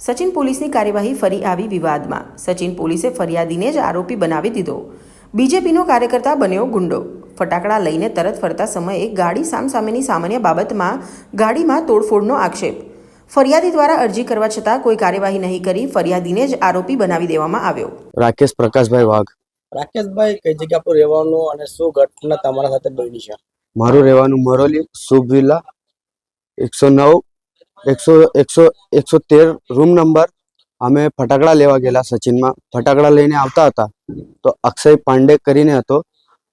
સચિન પોલીસની કાર્યવાહી ફરી આવી વિવાદમાં. સચિન પોલીસે ફરિયાદીને જ આરોપી બનાવી દીધો. બીજેપીનો કાર્યકર્તા બન્યો ગુંડો. ફટાકડા લઈને તરત ફરતા સમયે ગાડી સામસામેની સામાન્ય બાબતમાં ગાડીમાં તોડફોડનો આક્ષેપ. ફરિયાદી દ્વારા અરજી કરવા છતાં કોઈ કાર્યવાહી નહીં કરી ફરિયાદીને જ આરોપી બનાવી દેવામાં આવ્યો. રાકેશ પ્રકાશભાઈ વાઘ. રાકેશભાઈ કઈ જગ્યા પર રહેવાનું અને શું ઘટના તમારા સાથે બની છે? મારું રહેવાનું મરોલી શુભ વિલા એકસો નવ એકસો એકસો એકસો તેર રૂમ નંબર અમે ફટાકડા લેવા ગયેલા સચિનમાં. ફટાકડા લઈને આવતા હતા. તો અક્ષય પાંડે કરીને હતો.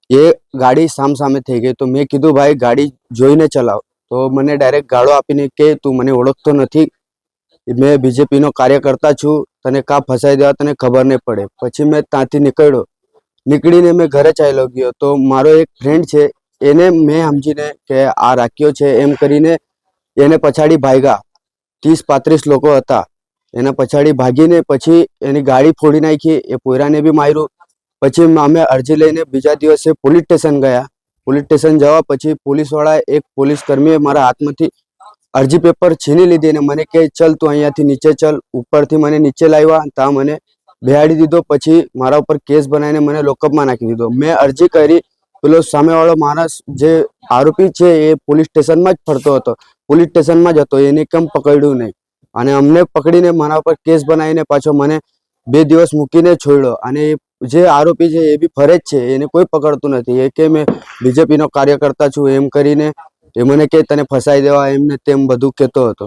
એ ગાડી સામસામે થઈ ગઈ. તો મેં કીધું, ભાઈ, ગાડી જોઈને ચલાવ. તો મને ડાયરેક્ટ ગાળો આપીને કે, તું મને ઓળખતો નથી. મેં બીજેપીનો કાર્યકર્તા છું. તને કા ફસાઈ દેવા, તને ખબર નહીં પડે. પછી મેં ત્યાંથી નીકળ્યો. નીકળીને મેં ઘરે ચાલ્યો ગયો. તો મારો એક ફ્રેન્ડ છે. એને મેં સમજીને કે આ રાખ્યો છે એમ કરીને એને પછાડી ભાગ્યા. ત્રીસ પાંત્રીસ લોકો હતા. એના પછાડી ભાગીને પછી એની ગાડી ફોડી નાખી, એ પોયરાને બી માર્યું. પછી અમે અરજી લઈને બીજા દિવસે પોલીસ સ્ટેશન ગયા. પોલીસ સ્ટેશન જવા પછી પોલીસવાળા એક પોલીસ કર્મીએ મારા હાથમાંથી અરજી પેપર છીની લીધી અને મને કહે, ચલ તું અહીંયાથી નીચે ચલ. ઉપરથી મને નીચે લાવ્યા. ત્યાં મને બેહાડી દીધો. પછી મારા ઉપર કેસ બનાવીને મને લોકઅપમાં નાખી દીધો. મેં અરજી કરી પેલો સામેવાળો માણસ જે આરોપી છે એ પોલીસ સ્ટેશનમાં જ ફરતો હતો. પોલીસ સ્ટેશનમાં જ હતો. એને કેમ પકડ્યું નહીં? અને અમને પકડીને મારા પર કેસ બનાવીને પાછો મને બે દિવસ મૂકીને છોડ્યો. અને જે આરોપી છે એ બી ફરે જ છે. એને કોઈ પકડતું નથી. એ કે મેં બીજેપીનો કાર્યકર્તા છું, એમ કરીને એ મને કે તને ફસાઈ દેવા, એમને તેમ બધું કહેતો હતો.